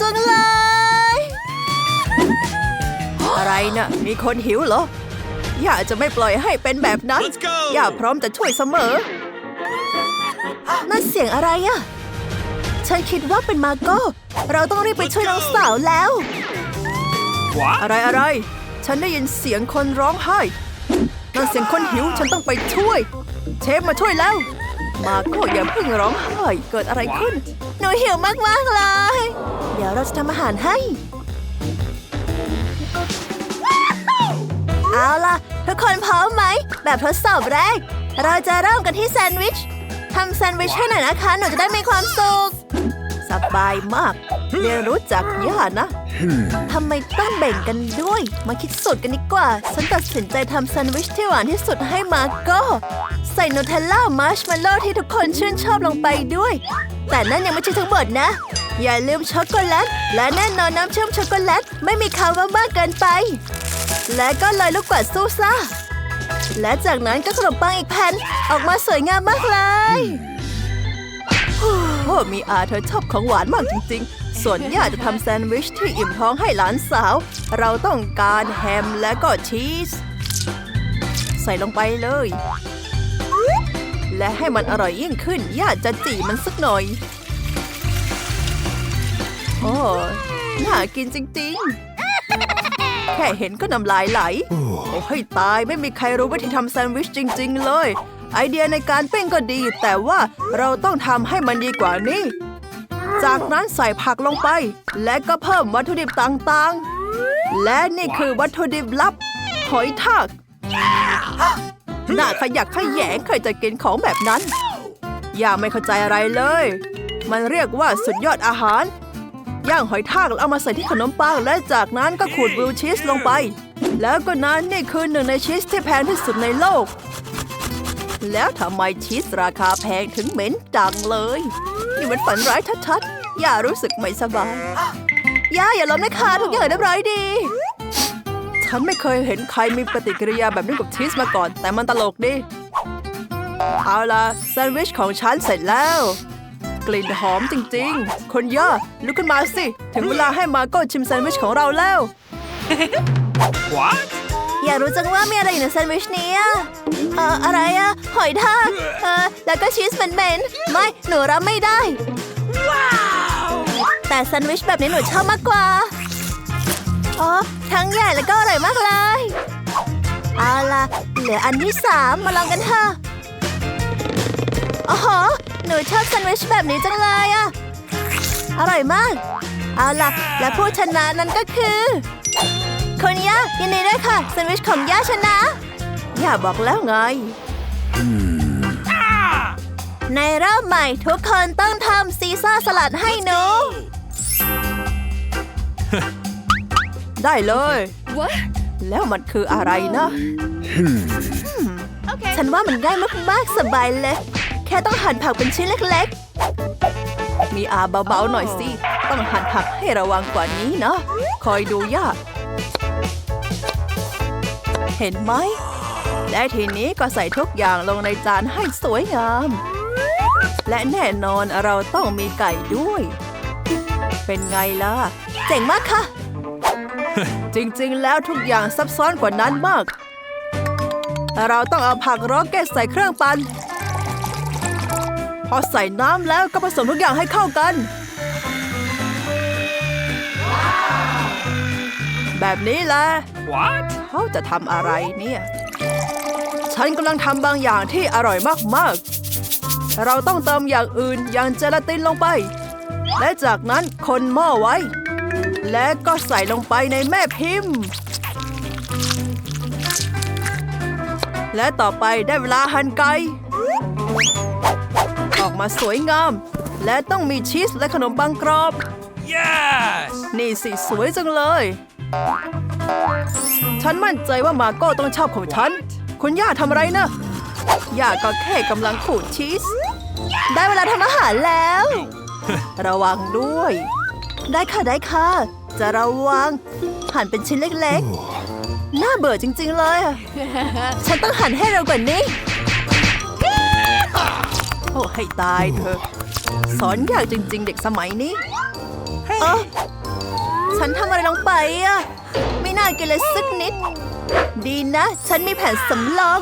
จังเลย อะไรนะมีคนหิวเหรอย่าจะไม่ปล่อยให้เป็นแบบนั้น Let's go ย่าพร้อมจะช่วยเสมอ นั่นเสียงอะไรอะฉันคิดว่าเป็นมาโก้ เราต้องรีบไปช่วยน้องสาวแล้ว What? อะไรอะไร ฉันได้ยินเสียงคนร้องไห้ นั่นเสียงคนหิว ฉันต้องไปช่วย เชฟมาช่วยแล้ว มาโกอย่าเพิ่งร้องไห้เกิดอะไรขึ้น หนูหิวมากๆเลย เดี๋ยวเราจะทำอาหารให้ เอาล่ะ ทุกคนพร้อมไหม แบบทดสอบแรก เราจะเริ่มกันที่แซนด์วิชทำแซนด์วิชให้หน่อยนะคะ หนูจะได้มีความสุข สบายมากเรียนรู้จักย่านะทำไมต้องแบ่งกันด้วย มาคิดสูตรกันดีกว่า ฉันตัดสินใจทำแซนด์วิชที่หวานที่สุดให้มาโก็ใส่นูเทลล่ามาร์ชเมลโล่ที่ทุกคนชื่นชอบลงไปด้วย แต่นั่นยังไม่ใช่ทั้งหมดนะ อย่าลืมช็อกโกแลต และแน่นอนน้ำเชื่อมช็อกโกแลต ไม่มีคาร์บอนมากเกินไป และก็โรยลูกกวาดซูซ่าและจากนั้นก็ขนมปังอีกแผ่นออกมาสวยงามมากเลยโอ้ มีอาเธอชอบของหวานมากจริง ๆ ส่วนย่าจะทำแซนด์วิชที่อิ่มท้องให้หลานสาว เราต้องการแฮมและก็ชีส ใส่ลงไปเลย และให้มันอร่อยยิ่งขึ้น ย่าจะจี่มันสักหน่อย โอ้น่ากินจริง ๆ แค่เห็นก็น้ำลายไหล โอ้ให้ตายไม่มีใครรู้วิธีทำแซนด์วิชจริง ๆ เลย ไอเดียในการปิ้งก็ดี แต่ว่าเราต้องทำให้มันดีกว่านี้ จากนั้นใส่ผักลงไป และก็เพิ่มวัตถุดิบต่างๆ และนี่คือวัตถุดิบลับ หอยทากน่าขยักขยแยงเคยจะกินของแบบนั้น อย่าไม่เข้าใจอะไรเลย มันเรียกว่าสุดยอดอาหาร ย่างหอยทากแล้วเอามาใส่ที่ขนมปังและจากนั้นก็ขูดบลูชีสลงไป แล้วก็นั้นนี่คือหนึ่งในชีสที่แพงที่สุดในโลก แล้วทำไมชีสราคาแพงถึงเหม็นจังเลย นี่มันฝันร้ายชัดๆ ย่ารู้สึกไม่สบาย ย่าอย่าล้มนะคะทุกอย่างเรียบร้อยดี ฉันไม่เคยเห็นใครมีปฏิกิริยาแบบนี้กับชีสมาก่อน แต่มันตลกดีเอาล่ะแซนด์วิชของฉันเสร็จแล้ว กลิ่นหอมจริงๆ คนย่าลุกขึ้นมาสิ ถึงเวลาให้มาโก้ชิมแซนด์วิชของเราแล้ว What? อยากรู้จังว่ามีอะไรอยู่ในแซนด์วิชนี้อะเอ่ออะไรอะหอยทากเออแล้วก็ชีสเหม็นๆไม่หนูรับไม่ได้แต่แซนด์วิชแบบนี้หนูชอบมากกว่าอ๋อทั้งใหญ่แล้วก็อร่อยมากเลยเอาล่ะเหลืออันที่สามมาลองกันเถอะอ๋อหนูชอบแซนด์วิชแบบนี้จังเลยอะอร่อยมาก เอาล่ะ และผู้ชนะนั้นก็คือ คนย่ายินดีด้วยค่ะแซนด์วิชของย่าชนะ ย่าบอกแล้วไง ในรอบใหม่ทุกคนต้องทำซีซ่าสลัดให้หนู ได้เลย What? แล้วมันคืออะไรนะ Okay. ฉันว่ามันง่ายมากๆสบายเลย แค่ต้องหั่นผักเป็นชิ้นเล็กๆ มีอาเบาๆหน่อยสิ ต้องหั่นผักให้ระวังกว่านี้นะ คอยดูย่า เห็นไหม และทีนี้ก็ใส่ทุกอย่างลงในจานให้สวยงาม และแน่นอนเราต้องมีไก่ด้วย เป็นไงล่ะ เจ๋งมากค่ะ จริงๆ แล้วทุกอย่างซับซ้อนกว่านั้นมาก เราต้องเอาผักร็อกเก็ตใส่เครื่องปั่นพอใส่น้ำแล้วก็ผสมทุกอย่างให้เข้ากันแบบนี้แหละ What? เขาจะทำอะไรเนี่ย ฉันกำลังทำบางอย่างที่อร่อยมากๆ เราต้องเติมอย่างอื่นอย่างเจลาตินลงไป และจากนั้นคนหม้อไว้ และก็ใส่ลงไปในแม่พิมพ์ และต่อไปได้เวลาหั่นไก่ออกมาสวยงาม และต้องมีชีสและขนมปังกรอบ Yes! นี่สิสวยจังเลย ฉันมั่นใจว่ามาโก้ต้องชอบของฉัน คุณย่าทำอะไรนะย่าก็แค่กำลังขูดชีส ได้เวลาทำอาหารแล้ว ระวังด้วย ได้ค่ะได้ค่ะ จะระวัง หั่นเป็นชิ้นเล็กๆ น่าเบื่อจริง ๆ เลยอะฉันต้องหั่นให้เร็วกว่านี้ โอ้ให้ตายเถอะ สอนยากจริง ๆ เด็กสมัยนี้ เออฉันทำอะไรลงไปอะ ไม่น่ากินเลยสักนิด ดีนะ ฉันมีแผนสำรอง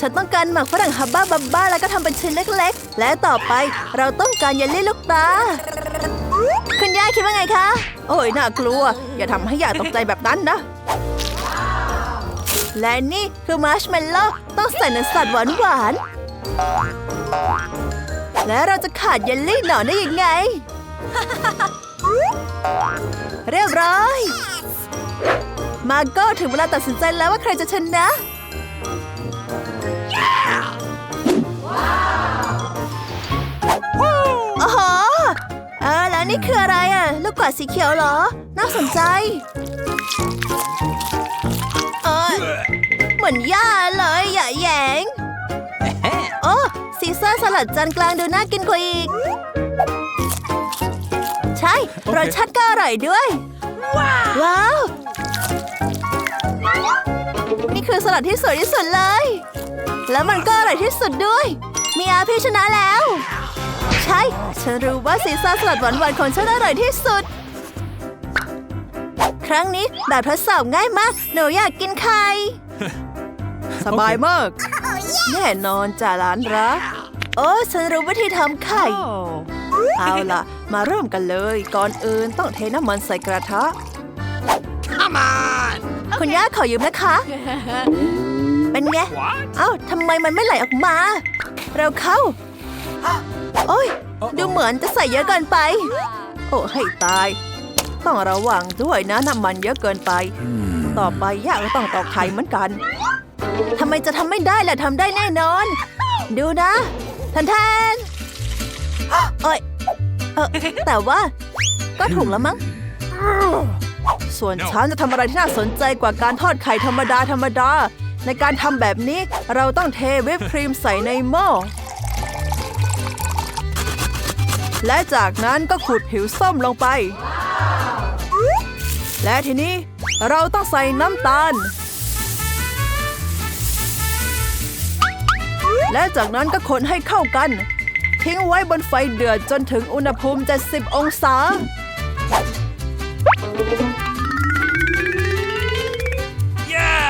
ฉันต้องการหมักฝรั่งฮับบ้าบับบ้าแล้วก็ทำเป็นชิ้นเล็กๆ และต่อไปเราต้องการเยลลี่ลูกตา คุณย่าคิดว่าไงคะ โอ้ยน่ากลัว อย่าทำให้ย่าตกใจแบบนั้นนะ และนี่คือมาร์ชเมลโล่ต้องใส่เนื้อสัตว์หวานหวานๆและเราจะขาดเยลลี่หนอนได้ยังไง เรียบร้อย มาโก้ถึงเวลาตัดสินใจแล้วว่าใครจะชนะโอ้โหเออแล้วนี่คืออะไรอะ ลูกกวาดสีเขียวเหรอ น่าสนใจ เออเหมือนหญ้าเลยอย่าแหยงโอ้ซีซ่าสลัดจานกลางดูน่ากินกว่าอีก ใช่ รสชาติก็อร่อยด้วย ว้าว นี่คือสลัดที่สวยที่สุดเลย แล้วมันก็อร่อยที่สุดด้วย มีอาพี่ชนะแล้ว ใช่ ฉันรู้ว่าซีซ่าสลัดหวานๆของฉันอร่อยที่สุด ครั้งนี้แบบทดสอบง่ายมาก หนูอยากกินไข่ สบายมาก แน่นอนจ่าหลานรัก โอ้ฉันรู้วิธีทำไข่ เอาล่ะ มาเริ่มกันเลย ก่อนอื่นต้องเทน้ำมันใส่กระทะ Come on! คุณย่าขอยืมนะคะ เป็นไง What? เอ้าทำไมมันไม่ไหลออกมา เร็วเข้า โอ้ย ดูเหมือนจะใส่เยอะเกินไป โอ้ให้ตาย ต้องระวังด้วยนะน้ำมันเยอะเกินไป ต่อไปย่าก็ต้องตอกไข่เหมือนกันทำไมจะทำไม่ได้ล่ะทำได้แน่นอน ดูนะทันทนเอ้ยเออแต่ว่า ก็ถูกแล้วมั้ง ส่วนฉันจะทำอะไรที่น่าสนใจกว่าการทอดไข่ธรรมดาธรรมดา ในการทำแบบนี้เราต้องเทวิปครีมใส่ในหม้อ และจากนั้นก็ขูดผิวส้มลงไป และทีนี้เราต้องใส่น้ำตาล และจากนั้นก็คนให้เข้ากัน ทิ้งไว้บนไฟเดือดจนถึงอุณหภูมิ 70 องศา Yeah!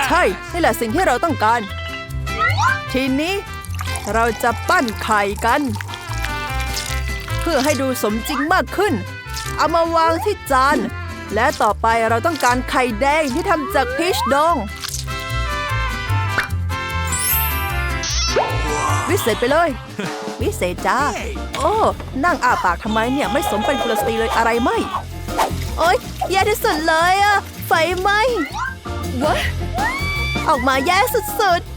ใช่นี่แหละสิ่งที่เราต้องการ ทีนี้เราจะปั้นไข่กัน เพื่อให้ดูสมจริงมากขึ้น เอามาวางที่จาน และต่อไปเราต้องการไข่แดงที่ทำจากพีชดอง วิเศษไปเลย วิเศษจ้า โอ้ นั่งอาปากทำไมเนี่ย ไม่สมเป็นกุลสตรีเลยอะไรไหมโอ๊ย แย่ที่สุดเลยอะไฟไหม What? ออกมาแย่สุดๆ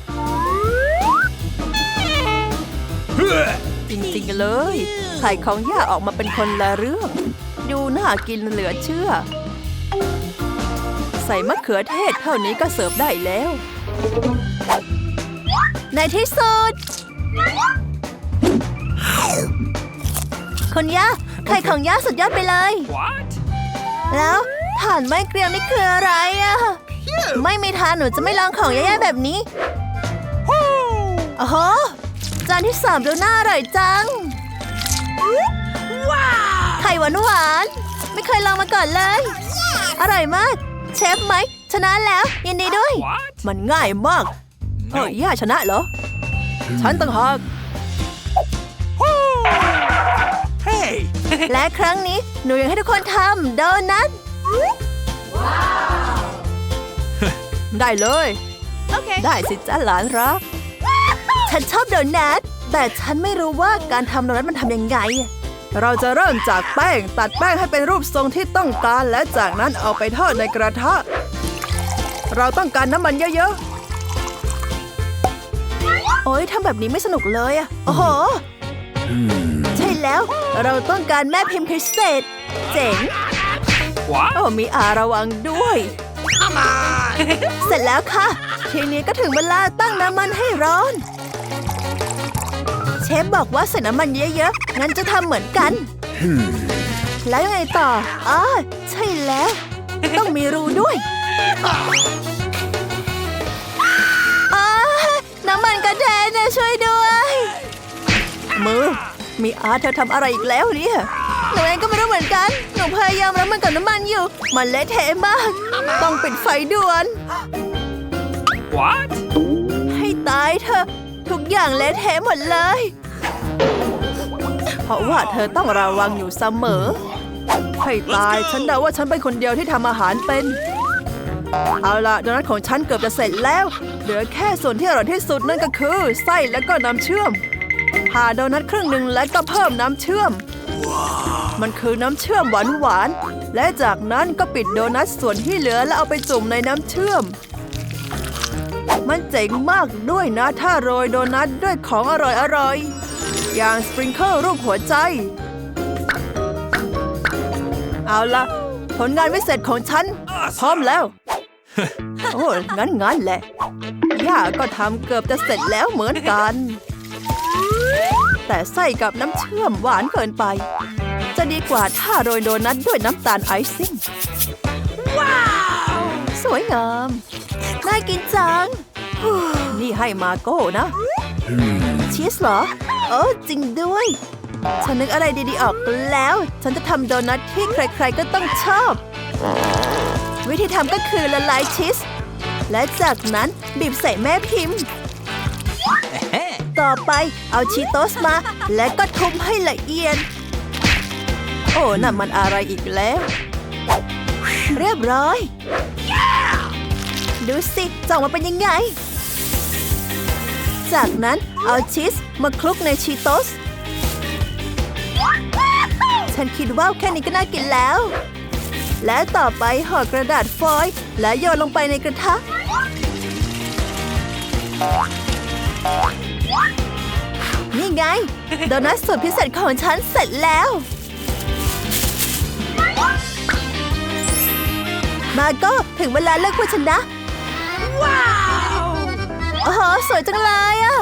จริงๆเลยไข่ของย่าออกมาเป็นคนละเรื่อง ดูน่ากินเหลือเชื่อ ใส่มะเขือเทศเท่านี้ก็เสิร์ฟได้แล้ว ในที่สุดคนย่าไข่ของย่าสุดยอดไปเลย What? แล้วถ่านไม่เกรียมนี่คืออะไรอะไม่มีทางหนูจะไม่ลองของแย่ๆแบบนี้โอ้โหจานที่สามดูน่าอร่อยจัง Wow! ไข่หวานหวานๆไม่เคยลองมาก่อนเลย อร่อยมาก เชฟไหม ชนะแล้ว ยินดีด้วย What? มันง่ายมากเฮ้ยย่าชนะเหรอ ฉันต่างหาก Hey! และครั้งนี้หนูอยากให้ทุกคนทำโดนัทได้เลยได้สิจ้าหลานรัก ฉันชอบโดนัท แต่ฉันไม่รู้ว่าการทำโดนัทมันทำยังไง เราจะเริ่มจากแป้ง ตัดแป้งให้เป็นรูปทรงที่ต้องการ และจากนั้นเอาไปทอดในกระทะ เราต้องการน้ำมันเยอะๆ โอ๊ยทำแบบนี้ไม่สนุกเลยอะโอ้โหใช่ แล้ว เราต้องการแม่พิมพ์พิเศษ เจ๋ง What? โอ้มีอาระวังด้วย Come on! เสร็จแล้วค่ะ ทีนี้ก็ถึงเวลาตั้งน้ำมันให้ร้อน เชฟบอกว่าใส่น้ำมันเยอะๆ งั้นจะทำเหมือนกัน แล้วยังไงต่ออ๋อใช่แล้ว ต้องมีรูด้วยอ๋อน้ำมันกระเด็นนะช่วยด้วย มือ มีอาเธอทำอะไรอีกแล้วเนี่ยหนูเองก็ไม่รู้เหมือนกัน หนูพยายามรับมันกับน้ำมันอยู่ มันเละเทะมาก ต้องปิดไฟด่วน What? ให้ตายเถอะทุกอย่างเละเทะหมดเลย เพราะว่าเธอต้องระวังอยู่เสมอ ให้ตายฉันเดาว่าฉันเป็นคนเดียวที่ทำอาหารเป็น เอาล่ะโดนัทของฉันเกือบจะเสร็จแล้ว เหลือแค่ส่วนที่อร่อยที่สุดนั่นก็คือ ไส้และก็น้ำเชื่อม ผ่าโดนัทครึ่งหนึ่งและก็เพิ่มน้ำเชื่อม มันคือน้ำเชื่อมหวานหวาน และจากนั้นก็ปิดโดนัทส่วนที่เหลือแล้วเอาไปจุ่มในน้ำเชื่อม มันเจ๋งมากด้วยนะถ้าโรยโดนัทด้วยของอร่อยๆอย่างสปริงเกิลรูปหัวใจ เอาละผลงานวิเศษของฉัน พร้อมแล้ว โอ้งั้นงั้นแหละ ย่าก็ทำเกือบจะเสร็จแล้วเหมือนกัน แต่ไส้กับน้ำเชื่อมหวานเกินไป จะดีกว่าถ้าโรยโดนัทด้วยน้ำตาลไอซิ่ง ว้าว สวยงาม น่ากินจัง นี่ให้มาโก้นะ ชีสเหรอโอ้จริงด้วย ฉันนึกอะไรดีๆออกแล้ว ฉันจะทำโดนัทที่ใครๆก็ต้องชอบ วิธีทำก็คือละลายชีสและจากนั้นบีบใส่แม่พิมพ์ ต่อไป เอาชีโตสมา และก็ทุบให้ละเอียด โอ้นั่นมันอะไรอีกแล้ว เรียบร้อย ดูสิจออกมาเป็นยังไง จากนั้นเอาชีสมาคลุกในชีโตส ฉันคิดว่าแค่นี้ก็น่ากินแล้ว และต่อไปห่อกระดาษฟอยล์และโยนลงไปในกระทะ นี่ไง โดนัทสูตรพิเศษของฉันเสร็จแล้ว มาก็ถึงเวลาเลิกผู้ชนะ ว้าวโอ้โหสวยจังเลยอะ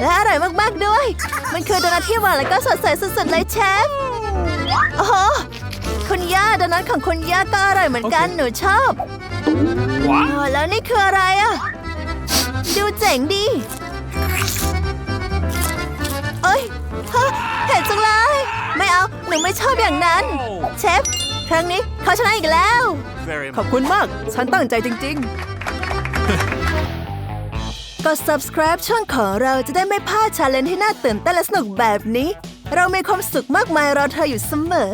และอร่อยมาก ๆ ด้วย มันคือโดนัทที่หวานและก็สดใสสุดๆเลยเชฟโอ้โหคุณย่าโดนัทของคุณย่าก็อร่อยเหมือนกันหนูชอบ What? อ๋อแล้วนี่คืออะไรอะดูเจ๋งดี ไม่เอา หนูไม่ชอบอย่างนั้น เชฟ ครั้งนี้เขาชนะอีกแล้ว Very ขอบคุณมาก ฉันตั้งใจจริง ๆ กด subscribe ช่องของเราจะได้ไม่พลาดชาเลนจ์ที่น่าตื่นเต้นและสนุกแบบนี้ เรามีความสุขมากมายรอเธออยู่เสมอ